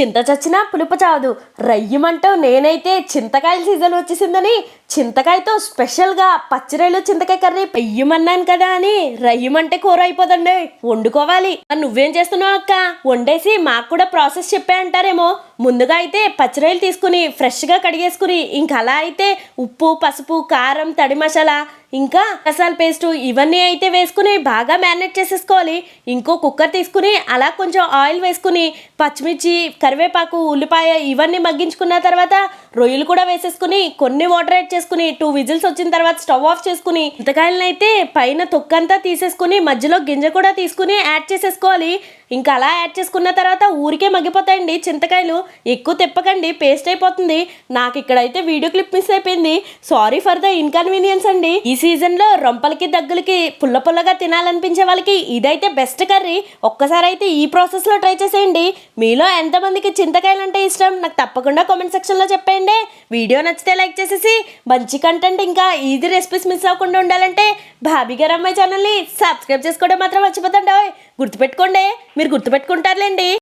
చింత చచ్చినా పులుపు చావదు రయ్యమంటూ నేనైతే చింతకాయల సీజన్ వచ్చేసిందని. చింతకాయతో స్పెషల్గా పచ్చిరాయలు చింతకాయ కర్రీ పెయ్యమన్నాను కదా అని. రయ్యమంటే కూర అయిపోదండి. వండుకోవాలి. నువ్వేం చేస్తున్నావు అక్క? వండేసి మాకు కూడా ప్రాసెస్ చెప్పే అంటారేమో. ముందుగా అయితే పచ్చిరాయలు తీసుకుని ఫ్రెష్గా కడిగేసుకుని ఇంకా అలా అయితే ఉప్పు పసుపు కారం తడి మసాలా ఇంకా మసాలా పేస్ట్ ఇవన్నీ అయితే వేసుకుని బాగా మ్యారినేట్ చేసేసుకోవాలి. ఇంకో కుక్కర్ తీసుకుని అలా కొంచెం ఆయిల్ వేసుకుని పచ్చిమిర్చి కరివేపాకు ఉల్లిపాయ ఇవన్నీ మగ్గించుకున్న తర్వాత రొయ్యలు కూడా వేసేసుకుని కొన్ని వాటర్ యాడ్ చేసుకుని టూ విజిల్స్ వచ్చిన తర్వాత స్టవ్ ఆఫ్ చేసుకుని చింతకాయలను అయితే పైన తొక్కంతా తీసేసుకుని మధ్యలో గింజ కూడా తీసుకుని యాడ్ చేసేసుకోవాలి. ఇంకా అలా యాడ్ చేసుకున్న తర్వాత ఊరికే మగ్గిపోతాయండి చింతకాయలు. ఎక్కువ తిప్పకండి పేస్ట్ అయిపోతుంది. నాకు ఇక్కడైతే వీడియో క్లిప్ మిస్ అయిపోయింది. సారీ ఫర్ ద ఇన్కన్వీనియన్స్ అండి. ఈ సీజన్లో రొంపలకి దగ్గులకి పుల్ల పుల్లగా తినాలనిపించే వాళ్ళకి ఇదైతే బెస్ట్ కర్రీ ఒక్కసారి అయితే ఈ ప్రాసెస్లో ట్రై చేసేయండి. మీలో ఎంతమందికి చింతకాయలు అంటే ఇష్టం? నాకు తప్పకుండా కామెంట్ సెక్షన్లో చెప్పేయండి. వీడియో నచ్చితే లైక్ చేసేసి మంచి కంటెంట్ ఇంకా ఈజీ రెసిపీస్ మిస్ అవ్వకుండా ఉండాలంటే భాబీ గారు అమ్మాయి ఛానల్ని సబ్స్క్రైబ్ చేసుకోవడం మాత్రం మర్చిపోతండి గుర్తుపెట్టుకోండి. మీరు గుర్తుపెట్టుకుంటారులేండి.